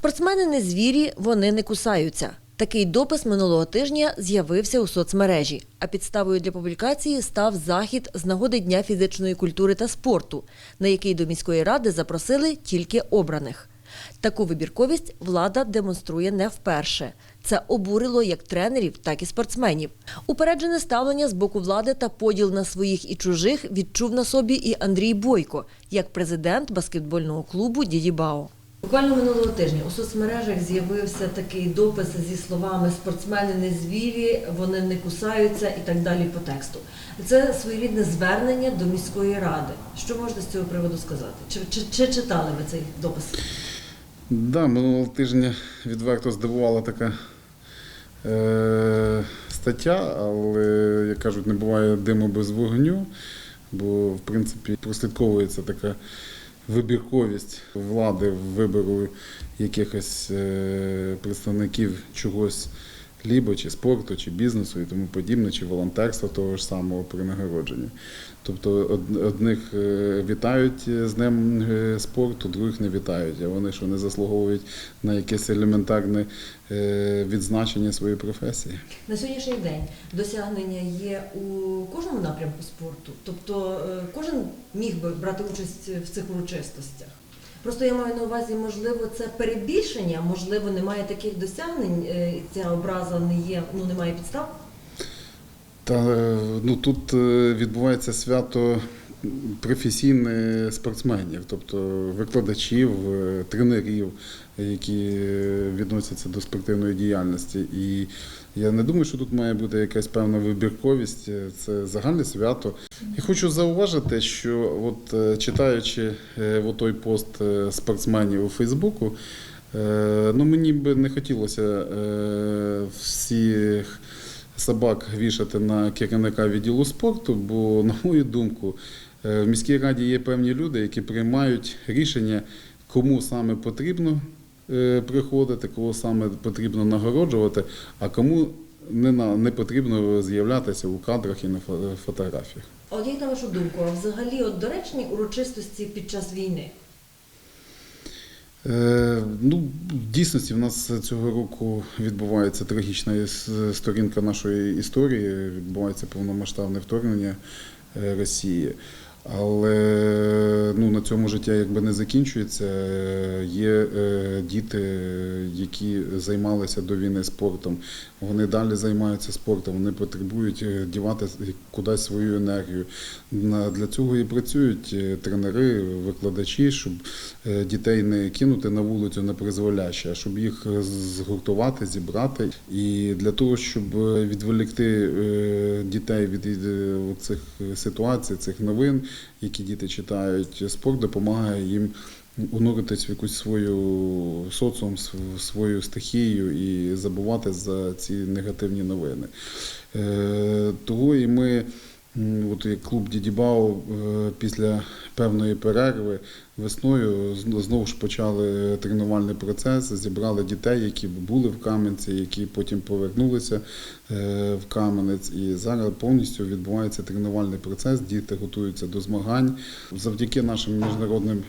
Спортсмени не звірі, вони не кусаються. Такий допис минулого тижня з'явився у соцмережі. А підставою для публікації став захід з нагоди Дня фізичної культури та спорту, на який до міської ради запросили тільки обраних. Таку вибірковість влада демонструє не вперше. Це обурило як тренерів, так і спортсменів. Упереджене ставлення з боку влади та поділ на своїх і чужих відчув на собі і Андрій Бойко, як президент баскетбольного клубу Дідібао. Буквально минулого тижня у соцмережах з'явився такий допис зі словами спортсмени не звірі, вони не кусаються і так далі по тексту. Це своєрідне звернення до міської ради. Що можете з цього приводу сказати? Чи, чи, чи читали ви цей допис? Да, минулого тижня відверто здивувала така е, стаття, але, як кажуть, не буває диму без вогню, бо, в принципі, прослідковується така вибірковість влади в вибору якихось е, представників чогось лібо, чи спорту, чи бізнесу і тому подібне, чи волонтерства того ж самого при нагородженні. Тобто од- одних е, вітають з Днем е, спорту, других не вітають. А вони що не заслуговують на якесь елементарне е, відзначення своєї професії. На сьогоднішній день досягнення є у кожному напрямку спорту. Тобто е, кожен міг би брати участь в цих урочистостях. Просто я маю на увазі, можливо, це перебільшення, можливо, немає таких досягнень, е, ця образа не є, ну немає підстав. Та е, ну тут е, відбувається свято професійне спортсменів, тобто викладачів, е, тренерів, які відносяться до спортивної діяльності. І я не думаю, що тут має бути якась певна вибірковість. Е, Це загальне свято. І хочу зауважити, що от е, читаючи той пост спортсменів у Фейсбуку, ну мені би не хотілося всіх собак вішати на керівника відділу спорту, бо, на мою думку, в міській раді є певні люди, які приймають рішення, кому саме потрібно е, приходити, кого саме потрібно нагороджувати, а кому не, не потрібно з'являтися у кадрах і на фо- фотографіях. А От як на вашу думку, а взагалі от доречні урочистості під час війни? Е, Ну, в дійсності в нас цього року відбувається трагічна сторінка нашої історії, відбувається повномасштабне вторгнення е, Росії. Але ну, на цьому життя якби не закінчується. Є е, діти, які займалися до війни спортом. Вони далі займаються спортом, вони потребують е, дівати кудись свою енергію. Для цього і працюють е, тренери, викладачі, щоб е, дітей не кинути на вулицю на призволяще, а щоб їх згуртувати, зібрати. І для того, щоб відволікти дітей від цих ситуацій, цих новин, які діти читають, спорт допомагає їм унуритись в якусь свою соціум, свою стихію і забувати за ці негативні новини. Е, Того і ми, от як клуб Дідібау, е, після певної перерви весною знову ж почали тренувальний процес, зібрали дітей, які були в Кам'янці, які потім повернулися е, в Кам'янець. І зараз повністю відбувається тренувальний процес. Діти готуються до змагань завдяки нашим міжнародним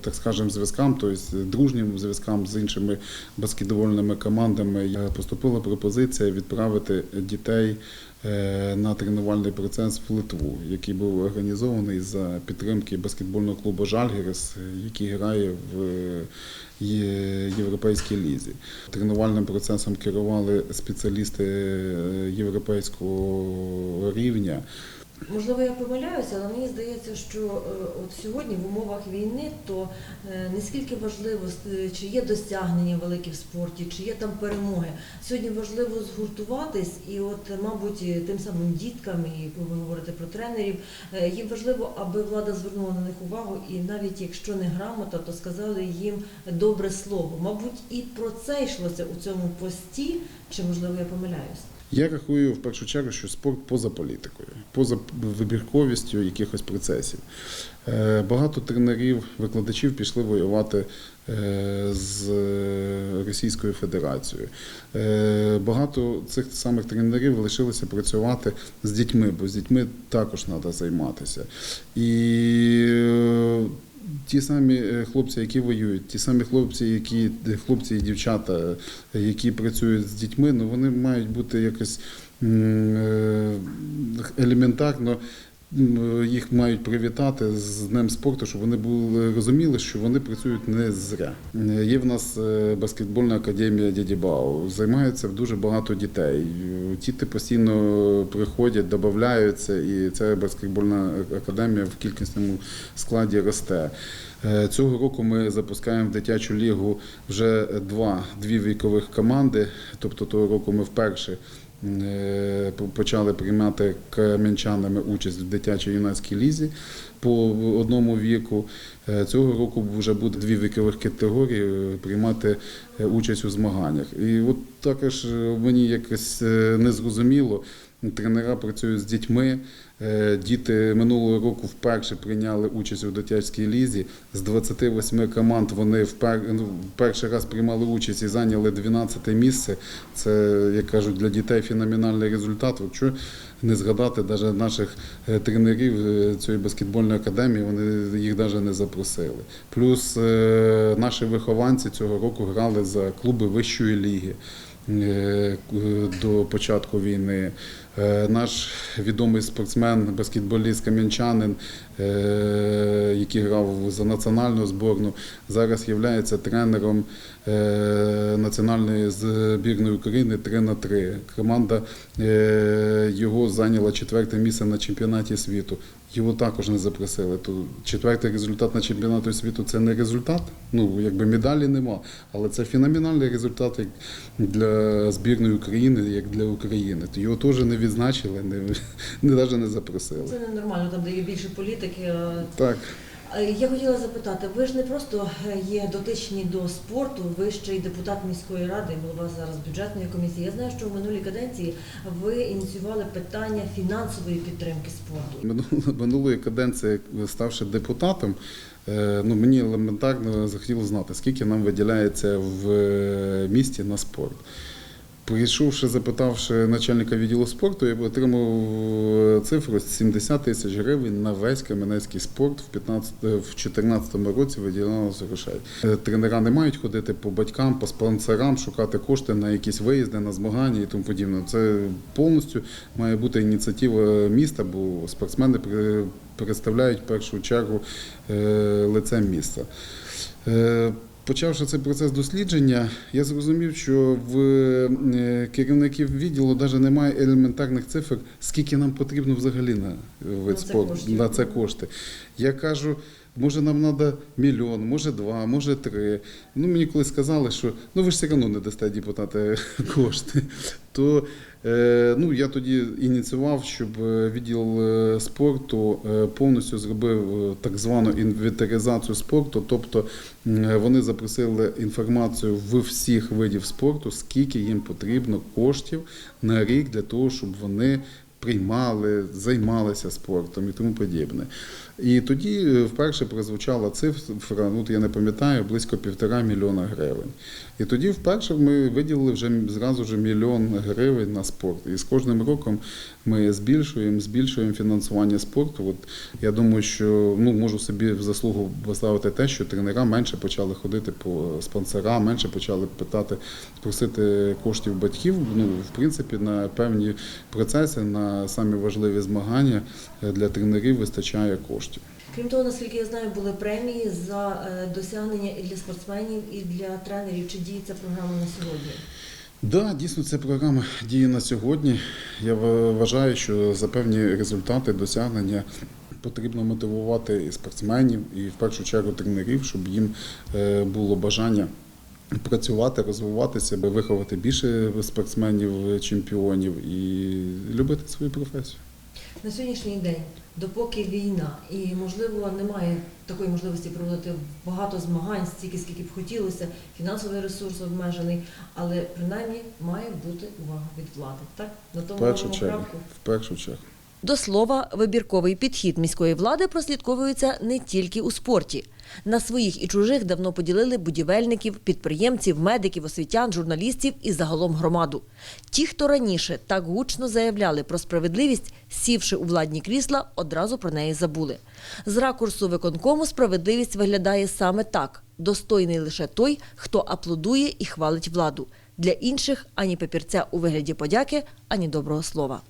так скажемо, зв'язкам, тобто дружнім зв'язкам з іншими баскетбольними командами, е, поступила пропозиція відправити дітей е, на тренувальний процес в Литву, який був організований за підтримки баскетбольного клубу Жальгірес, який грає в е, Європейській лізі. Тренувальним процесом керували спеціалісти е, європейського рівня. Можливо, я помиляюся, але мені здається, що е, от сьогодні в умовах війни то е, не скільки важливо, чи є досягнення великі в спорті, чи є там перемоги. Сьогодні важливо згуртуватись, і от, е, мабуть, тим самим діткам, і ви говорите про тренерів, е, їм важливо, аби влада звернула на них увагу, і навіть якщо не грамота, то сказали їм добре слово. Мабуть, і про це йшлося у цьому пості, чи можливо я помиляюсь. Я рахую в першу чергу, що спорт поза політикою, поза вибірковістю якихось процесів. Е, Багато тренерів, викладачів пішли воювати е, з Російською Федерацією. Е, Багато цих самих тренерів лишилися працювати з дітьми, бо з дітьми також треба займатися. І ті самі е, хлопці, які воюють, ті самі хлопці, які хлопці і дівчата, е, які працюють з дітьми, ну вони мають бути якось е, елементарно. Їх мають привітати з Днем спорту, щоб вони були розуміли, що вони працюють не зря. Є в нас е, баскетбольна академія Дяді Бау. Займається дуже багато дітей. Діти постійно приходять, додаються, і ця баскетбольна академія в кількісному складі росте. Е, Цього року ми запускаємо в дитячу лігу вже два дві вікових команди. Тобто того року ми вперше почали приймати кам'янчанами участь в дитячій юнацькій лізі по одному віку. Е, Цього року вже буде дві вікових категорії е, приймати е, участь у змаганнях. І от також е, мені якось е, незрозуміло. Тренера працюють з дітьми. Е, Діти минулого року вперше прийняли участь у дитячій лізі. З 28 команд вони впер... ну, перший раз приймали участь і зайняли 12 місце. Це, як кажуть, для дітей феноменальний результат. Якщо не згадати навіть наших е, тренерів е, цієї баскетбольної академії, вони їх навіть не запросили. Плюс наші вихованці цього року грали за клуби вищої ліги до початку війни. Е, Наш відомий спортсмен, баскетболіст кам'янчанин, е, який грав за національну зборну, зараз є тренером е, національної збірної України 3 на 3. Команда його зайняла четверте місце на чемпіонаті світу. Його також не запросили. То четвертий результат на чемпіонаті світу це не результат. Ну якби медалі нема, але це феноменальний результат як для збірної України, як для України. То його теж не відзначили, не, не навіть не запросили. Це ненормально, там де є більше політики. Так. Е, Я хотіла запитати, ви ж не просто е, є дотичні до спорту, ви ще й депутат міської ради, голова зараз бюджетної комісії. Я знаю, що в минулій каденції ви ініціювали питання фінансової підтримки спорту. Минуло- Минулої каденції, ставши депутатом, е, ну, мені елементарно захотілося знати, скільки нам виділяється в місті на спорт. Прийшовши, запитавши начальника відділу спорту, я б отримав е, цифру 70 тисяч гривень на весь кам'янецький спорт в 15, е, в 2014 році виділялося грошей. Е, Тренера не мають ходити по батькам, по спонсорам, шукати кошти на якісь виїзди, на змагання і тому подібне. Це повністю має бути ініціатива міста, бо спортсмени представляють першу чергу е, лице міста. Е, Почавши цей процес дослідження, я зрозумів, що в е, керівників відділу навіть немає елементарних цифр, скільки нам потрібно взагалі на вид На це спорту на це кошти. Я кажу, може нам треба мільйон, може два, може три. Ну мені коли сказали, що ну ви ж все одно не дасте депутати кошти, то е, ну я тоді ініціював, щоб е, відділ е, спорту повністю зробив так звану інвентаризацію спорту, тобто вони запросили інформацію в всіх видів спорту, скільки їм потрібно коштів на рік для того, щоб вони приймали, займалися спортом і тому подібне. І тоді е, вперше прозвучала цифра, ну я не пам'ятаю, близько півтора мільйона гривень. І тоді вперше ми виділили вже зразу ж мільйон гривень на спорт. І з кожним роком ми збільшуємо, збільшуємо фінансування спорту. От я думаю, що ну можу собі в заслугу поставити те, що тренера менше почали ходити по спонсорам, менше почали питати, просити коштів батьків. Ну, в принципі, на певні процеси, на самі важливі змагання е, для тренерів вистачає коштів. Крім того, наскільки я знаю, були премії за е, досягнення і для спортсменів, і для тренерів. Чи діє ця програма на сьогодні? Да, дійсно, ця програма діє на сьогодні. Я вважаю, що за певні результати досягнення потрібно мотивувати і спортсменів, і в першу чергу тренерів, щоб їм е, було бажання працювати, розвиватися, виховати більше спортсменів, чемпіонів і любити свою професію. На сьогоднішній день, допоки війна, і можливо немає такої можливості проводити багато змагань, стільки скільки б хотілося, фінансовий ресурс обмежений, але принаймні має бути увага від влади. Так на В тому першу чергу. В першу чергу. До слова, вибірковий підхід міської влади прослідковується не тільки у спорті. На своїх і чужих давно поділили будівельників, підприємців, медиків, освітян, журналістів і загалом громаду. Ті, хто раніше так гучно заявляли про справедливість, сівши у владні крісла, одразу про неї забули. З ракурсу виконкому справедливість виглядає саме так: достойний лише той, хто аплодує і хвалить владу. Для інших ані папірця у вигляді подяки, ані доброго слова.